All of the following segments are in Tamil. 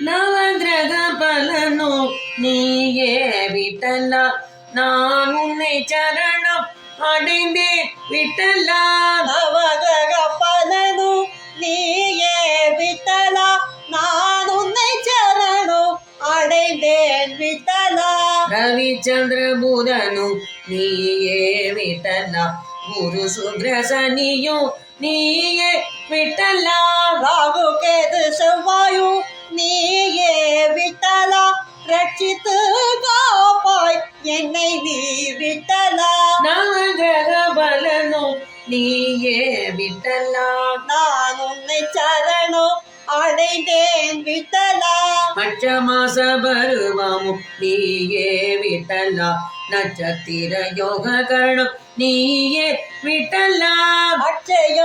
நவகிரக பலனோ நீயே விட்டல்லா. நான் உன்னை சரணம் அடைந்தே விட்டல்லா. நவகிரக பலனு நீயே விட்டலா நான் உன்னை சரணம் அடைந்தேன் விட்டலா ரவிச்சந்திர புதனும் நீயே விட்டலா குரு சுக்ரசனியும் நீயே விட்டலா ராகு கேது செவ்வாயும் ரட்சித்து காப்பாய். என்னை நீ விட்டலா நவகிரக பலனும் நீயே விட்டல்லா நான் உன்னை சரணம் அடைந்தேன் விட்டலா? பட்ச மாச பருவமும் நீயே விட்டல்லா நட்சத்திர யோக கரணம் நீயே விட்டல்லா அச்சையோ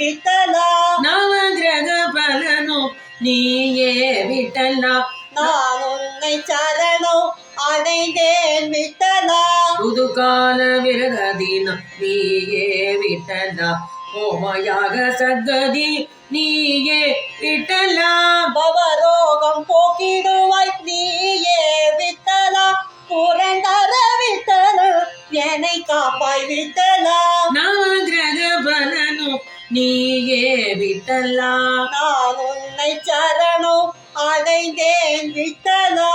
விட்டலா? நவகிரக பலனும் நீயே விட்டல்லா நான் உன்னை சரணம் அடைந்தேன் விட்டலா. புதுகால விரதீனம் நீயே விட்டல்லா ஓமயாக சத்கதி நீயே விட்டல்லா பவரோகம் போக்கிடுவாய் நீயே விட்டலா. புரந்தர விட்டல என்னை காப்பாய் விட்டலா. நவகிரக பலனும் நீயே விட்டலா நான் உன்னை சரணம் அடைந்தேன் விட்டலா